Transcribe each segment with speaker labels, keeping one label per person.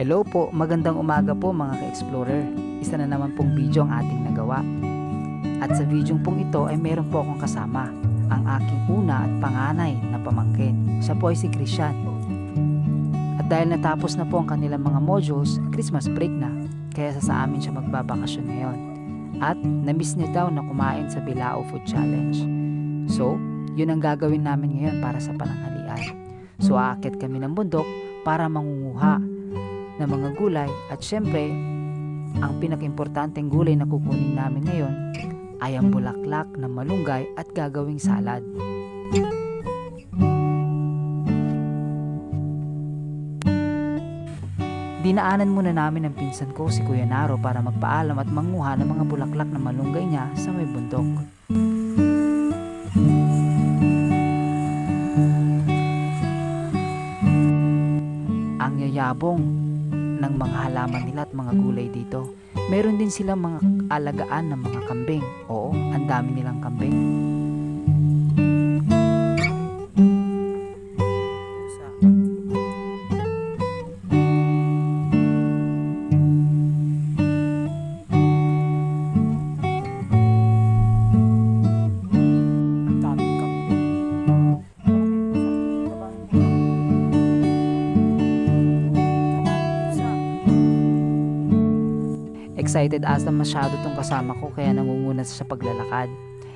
Speaker 1: Hello po, magandang umaga po mga ka-explorer. Isa na naman pong video ang ating nagawa. At sa video pong ito ay meron po akong kasama, ang aking una at panganay na pamangkin. Siya po ay si Christian. At dahil natapos na po ang kanilang mga modules, Christmas break na, kaya sa, sa amin siya magbabakasyon ngayon. At namiss niya daw na kumain sa Bilao Food Challenge. So, yun ang gagawin namin ngayon para sa pananghalian. So, aakit kami ng bundok para mangunguha ng mga gulay at syempre, ang pinakimportanteng gulay na kukunin namin ngayon ay ang bulaklak na malunggay at gagawing salad. Dinaanan muna namin ang pinsan ko si Kuya Naro para magpaalam at manguha ng mga bulaklak na malunggay niya sa may bundok. Ang yayabong ng mga halaman nila at mga gulay dito. Meron din silang mga alagaan ng mga kambing. Oo, ang dami nilang kambing. Excited asa masyado tong kasama ko kaya nangunguna sa paglalakad.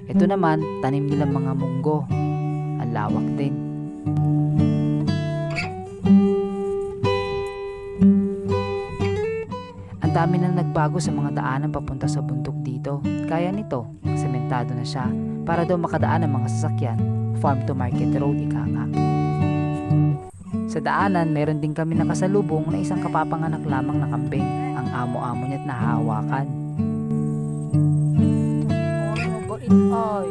Speaker 1: Ito naman, tanim nilang mga munggo. Ang lawak din. Ang dami nang nagbago sa mga daanan papunta sa bundok dito. Kaya nito, sementado na siya para daw makadaan ang mga sasakyan. Farm to market road ika nga. Sa daanan, meron din kami nakasalubong na isang kapapanganak lamang na kambing. Amo-amo niya't nahahawakan. Ano ba ay?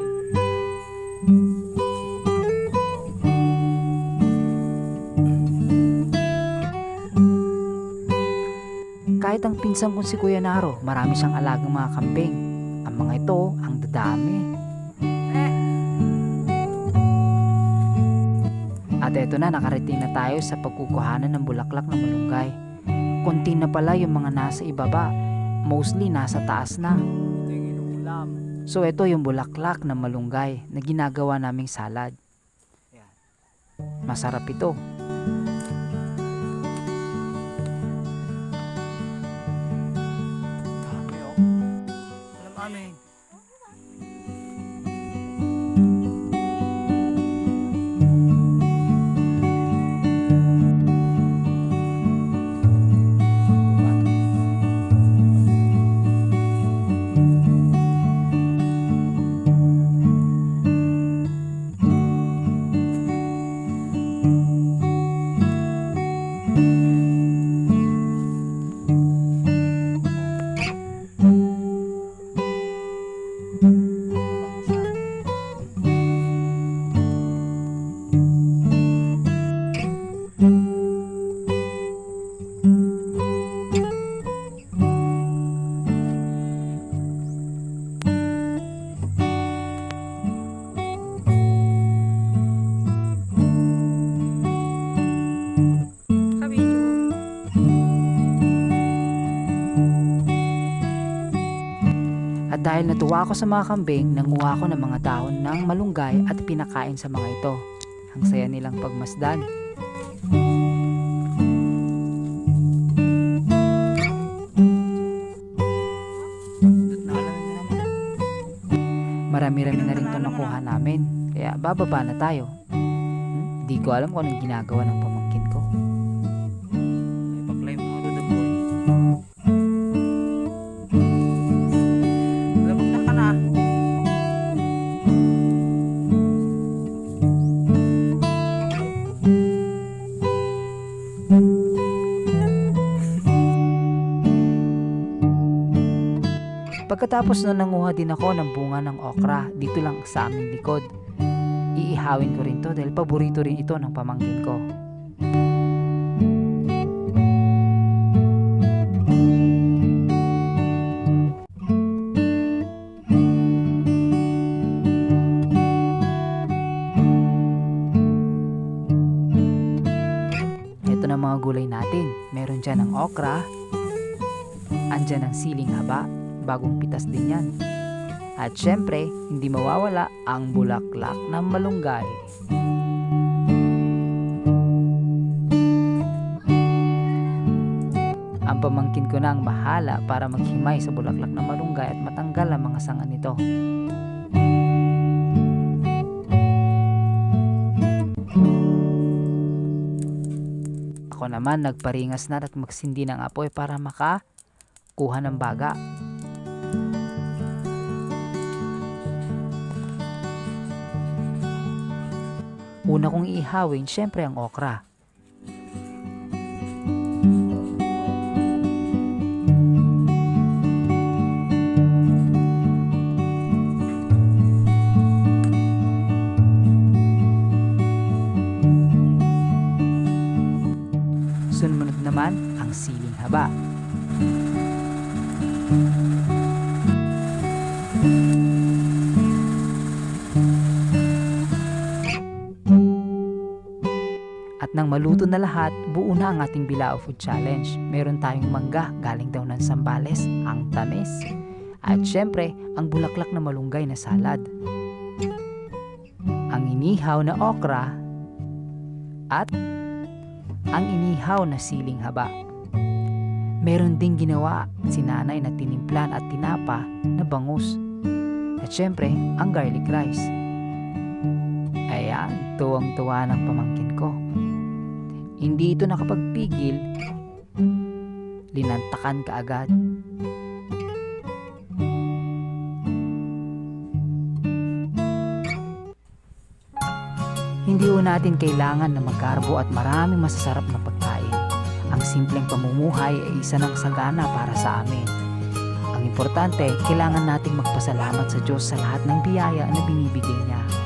Speaker 1: Kahit ang pinsan kong si Kuya Naro, marami siyang alagang mga kambing. Ang mga ito, ang dadami. At eto na, nakarating na tayo sa pagkukuhanan ng bulaklak ng malunggay. Konti na pala yung mga nasa ibaba. Mostly nasa taas na. So ito yung bulaklak ng malunggay na ginagawa naming salad. Masarap ito. Dahil natuwa ako sa mga kambing, nanguha ako ng mga dahon ng malunggay at pinakain sa mga ito. Ang saya nilang pagmasdan. Marami-rami na rin ito nakuha namin. Kaya bababa na tayo. Hmm? Di ko alam kung anong ginagawa ng pamangkin Pagkatapos nun nanguha din ako ng bunga ng okra dito lang sa aming likod. Iihawin ko rin to dahil paborito rin ito ng pamangkin ko. Ito na mga gulay natin. Meron dyan ang okra, andyan ang siling haba, bagong pitas din yan. At syempre, hindi mawawala ang bulaklak ng malunggay. Ang pamangkin ko na ang bahala para maghimay sa bulaklak ng malunggay at matanggal ang mga sanga nito. Ako naman nagparingas na at magsindi ng apoy para makakuha ng baga. Una kong iihawin, syempre ang okra. Sunod naman ang siling haba. Maluto na lahat, buo na ang ating Bilao Food Challenge. Meron tayong mangga galing daw ng Sambales, ang tamis. At syempre, ang bulaklak na malunggay na salad. Ang inihaw na okra at ang inihaw na siling haba. Meron ding ginawa si nanay na tinimplan at tinapa na bangus. At syempre, ang garlic rice. Ayan, tuwang-tuwa ng pamangkin ko. Hindi ito nakapagpigil, linantakan ka agad. Hindi ho natin kailangan na magkarbo at maraming masasarap na pagkain. Ang simpleng pamumuhay ay isa ng sagana para sa amin. Ang importante, kailangan nating magpasalamat sa Diyos sa lahat ng biyaya na binibigay niya.